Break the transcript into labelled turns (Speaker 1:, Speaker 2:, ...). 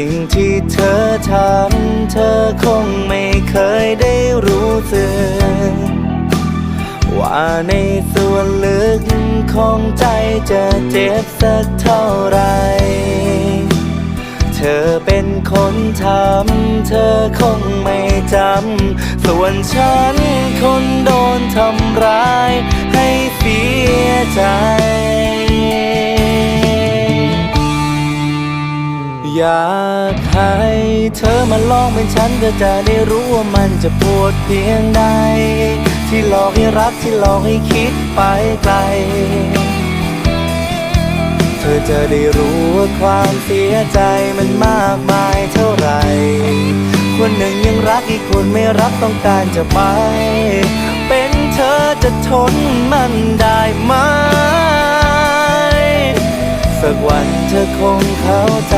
Speaker 1: สิ่งที่เธอทำเธอคงไม่เคยได้รู้สึกว่าในส่วนลึกของใจจะเจ็บสักเท่าไร เธอเป็นคนทำเธอคงไม่จำส่วนฉันคนโดนทำร้าย อยากให้เธอมาลองเป็นฉันก็จะได้รู้ว่ามันจะปวดเพียงใด ที่หลอกให้รักที่หลอกให้คิดไปไกล เธอจะได้รู้ว่าความเสียใจมันมากมายเท่าไหร่คนหนึ่งยังรักอีกคนไม่รักต้องการจะไป เป็นเธอจะทนมันได้ไหมสักวัน ธอคงเข้าใจ